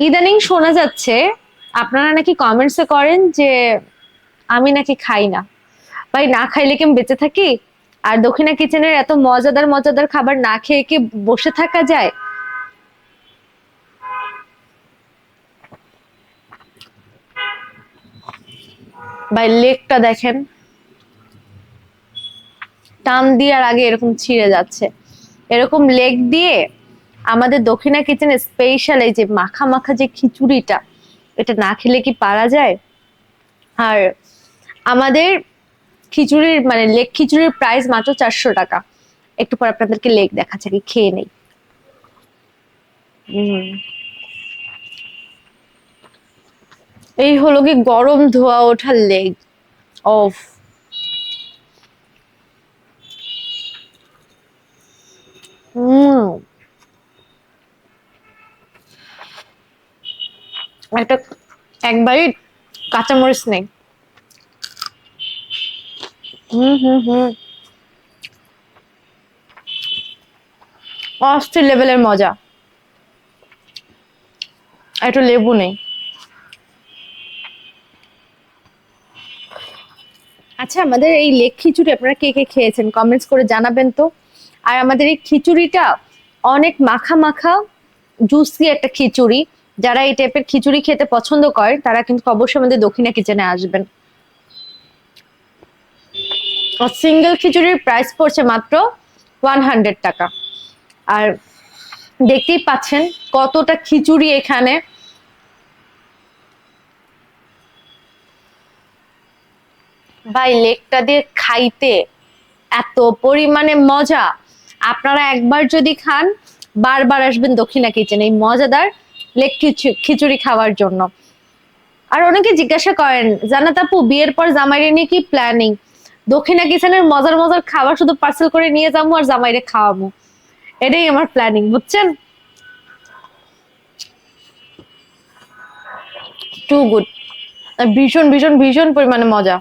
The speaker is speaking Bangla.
ইদানিং শোনা যাচ্ছে, আপনারা নাকি কমেন্টসে করেন যে, আমি নাকি খাই না। ভাই, না খাইলে কি আমি বেঁচে থাকি? আর দক্ষিণা কিচেনের এত মজাদার মজাদার খাবার না খেয়ে কি বসে থাকা যায়? ভাই, লেকটা দেখেন। টান দেওয়ার আগে এরকম ছিঁড়ে যাচ্ছে। এরকম লেক দিয়ে আমাদের দক্ষিণা কিচেনে স্পেশাল এই যে মাখা মাখা যে খিচুড়িটা, এটা না খেলে কি পারা যায়? আর আমাদের খিচুড়ির মানে লেগ খিচুড়ির প্রাইস মাত্র চারশো টাকা। একটু পর আপনাদেরকে লেগ দেখাচ্ছে কি খেয়ে নেই। এই হলো কি গরম ধোয়া ওঠার লেগ অফ হুম একটা, একবারই কাঁচামরিচ নেই। হুম হুম হুম। অস্থির লেভেলের মজা। একটু লেবু নেই। আচ্ছা আমাদের এই লেক খিচুড়ি আপনারা কে কে খেয়েছেন? কমেন্টস করে জানাবেন তো। আর আমাদের এই খিচুড়িটা অনেক মাখা মাখা জুসি একটা খিচুড়ি। যারা এই টাইপের খিচুড়ি খেতে পছন্দ করে, তারা কিন্তু অবশ্যই আমাদের দক্ষিণা কিচেনে আসবেন। সিঙ্গেল খিচুড়ির প্রাইস পড়ছে মাত্র ওয়ান হান্ড্রেড টাকা। আর দেখতেই পাচ্ছেন কতটা খিচুড়ি এখানে। ভাই, লেকটা দিয়ে খাইতে এত পরিমাণে মজা। আপনারা একবার যদি খান, বারবার আসবেন দক্ষিণা কিচেন এই মজাদার লেক খিচুড়ি খাওয়ার জন্য। আর অনেকে জিজ্ঞাসা করেন জানাত আপু, বিয়ের পর জামাইরে নিয়ে কি প্ল্যানিং দক্ষিণা কিচেনের মজার মজার খাবার শুধু পার্সেল করে নিয়ে যাব আর জামাইরে খাওয়াবো। এটাই আমার প্ল্যানিং বুঝছেন? টু গুড ভীষণ ভীষণ ভীষণ পরিমাণে মজা।